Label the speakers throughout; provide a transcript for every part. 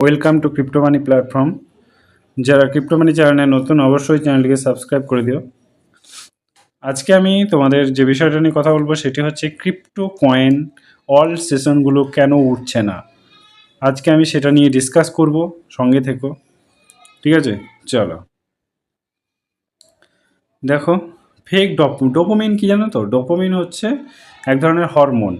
Speaker 1: Welcome to crypto money platform যারা crypto money চ্যানেলে নতুন, অবশ্যই চ্যানেলটিকে সাবস্ক্রাইব করে দিও। আজকে আমি তোমাদের যে বিষয়টা নিয়ে কথা বলব, সেটি হচ্ছে ক্রিপ্টো কয়েন অল সেশনগুলো কেন উঠছে না? আজকে আমি সেটা নিয়ে ডিসকাস করব, সঙ্গে থেকো। ঠিক আছে? চলো। দেখো ফেক ডপ ডোপোমিন কী জানো তো? ডোপোমিন হচ্ছে এক ধরনের হরমোন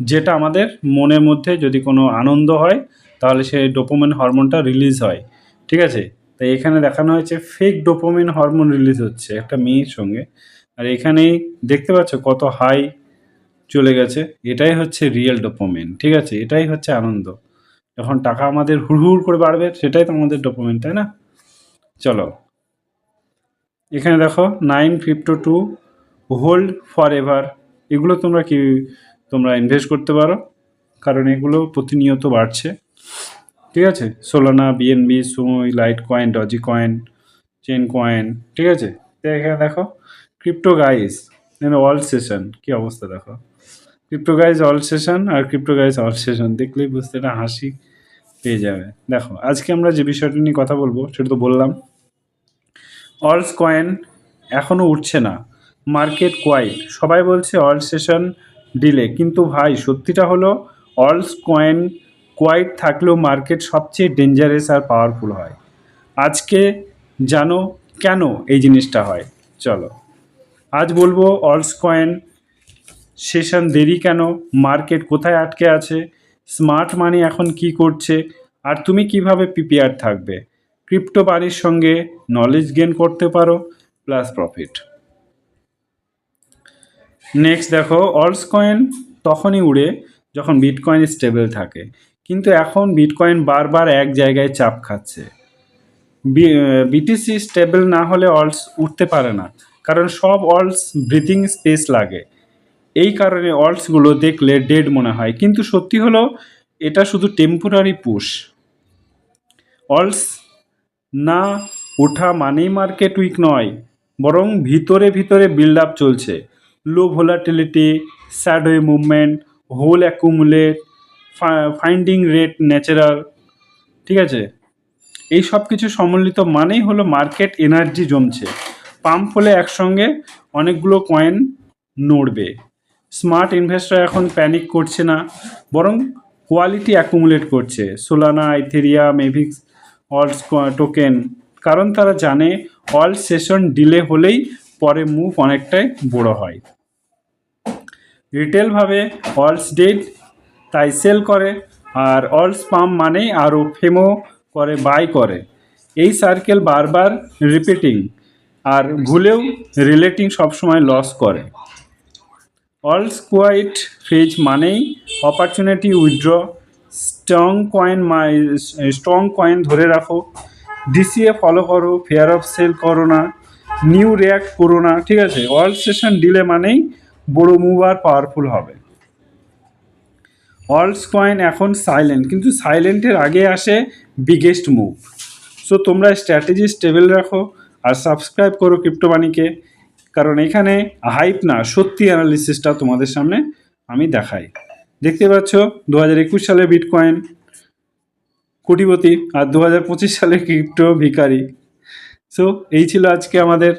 Speaker 1: যেটা আমাদের মনের মধ্যে যদি কোনো আনন্দ হয় তাহলে সেই ডোপোমেন হরমোনটা রিলিজ হয়। ঠিক আছে? তাই এখানে দেখানো হয়েছে ফেক ডোপোমেন হরমোন রিলিজ হচ্ছে একটা মেয়ের সঙ্গে। আর এখানেই দেখতে পাচ্ছ কত হাই চলে গেছে। এটাই হচ্ছে রিয়েল ডোপোমেন ঠিক আছে? এটাই হচ্ছে আনন্দ। যখন টাকা আমাদের হুড় হুড় করে বাড়বে, সেটাই তো আমাদের ডোপোমিন তাই না? চলো। এখানে দেখো nine fifty two hold forever এগুলো তোমরা কি, তোমরা ইনভেস্ট করতে পারো। কারণ এগুলো প্রতিনিয়ত বাড়ছে। ঠিক আছে? সোলানা বিএনবি সুমই Litecoin Dogecoin chain coin ঠিক আছে? এখানে দেখো ক্রিপ্টো গাইজ অল সেশন কি অবস্থা দেখো? ক্রিপ্টো গাইজ অল সেশন আর ক্রিপ্টো গাইজ অল সেশন দেখলেই বুঝতে এটা হাসি পেয়ে যাবে। দেখো, আজকে আমরা যে বিষয়টা নিয়ে কথা বলব, সেটা তো বললাম। অলস কয়েন এখনও উঠছে না। মার্কেট কোয়াইট সবাই বলছে অল সেশন ডিলে কিন্তু ভাই সত্যিটা হলো অলস কয়েন কোয়াইট থাকলেও মার্কেট সবচেয়ে ডেঞ্জারাস আর পাওয়ারফুল হয়। আজকে জানো কেন এই জিনিসটা হয়? চলো। আজ বলব অলস কয়েন, সেশন দেরি কেন? মার্কেট কোথায় আটকে আছে? স্মার্ট মানি এখন কি করছে? আর তুমি কীভাবে প্রিপেয়ার থাকবে? ক্রিপ্টো বাড়ির সঙ্গে নলেজ গেন করতে পারো, প্লাস প্রফিট। নেক্সট দেখো অলস কয়েন তখনই উড়ে যখন বিটকয়েন স্টেবল থাকে। কিন্তু এখন বিটকয়েন বারবার এক জায়গায় চাপ খাচ্ছে। বিটিসি স্টেবল না হলে অলস উঠতে পারে না, কারণ সব অলস ব্রিথিং স্পেস লাগে। এই কারণে অলসগুলো দেখলে ডেড মনে হয়, কিন্তু সত্যি হলো এটা শুধু টেম্পোরারি পুশ অলস না ওঠা মানেই মার্কেট উইক নয়, বরং ভিতরে ভিতরে বিল্ড আপ চলছে। Low volatility sideways movement whole accumulate finding rate natural ঠিক আছে? এই সব কিছু সম্মিলিত মানেই হলো মার্কেট এনার্জি জমছে। পাম্প হলে একসঙ্গে অনেকগুলো কয়েন নড়বে। স্মার্ট ইনভেস্টর এখন প্যানিক করছে না, বরং কোয়ালিটি অ্যাকুমুলেট করছে। সোলানা আইথেরিয়াম এভিক্স অলস টোকেন কারণ তারা জানে অল সেশন ডিলে হলেই পরে মুভ অনেকটাই বড় হয়। রিটেলভাবে অলস ডেড তাই সেল করে আর অলস পাম্প মানেই আরও ফেমো করে বাই করে। এই সার্কেল বারবার রিপিটিং আর ভুলেও রিলেটিং সবসময় লস করে। অলস কোয়াইট ফ্রিজ মানেই opportunity withdraw strong coin strong coin ধরে রাখো। ডিসিএ ফলো করো ফেয়ার অফ সেল করো না নিউ রিয়াক্ট করো না, ঠিক আছে? অল সেশন ডিলে মানেই বড় মুভ আর পাওয়ারফুল হবে। অলস কয়েন এখন সাইলেন্ট কিন্তু সাইলেন্টের আগে আসে বিগেস্ট মুভ সো তোমরা স্ট্র্যাটেজি স্টেবল রাখো আর সাবস্ক্রাইব করো ক্রিপ্টোবাণীকে কারণ এখানে হাইপ না, সত্যি অ্যানালিসিসটা তোমাদের সামনে আমি দেখাই। দেখতে পাচ্ছ দু হাজার একুশ সালে বিটকয়েন কোটিপতি, আর দু হাজার পঁচিশ সালে ক্রিপ্টো ভিকারি সো এই ছিল আজকে আমাদের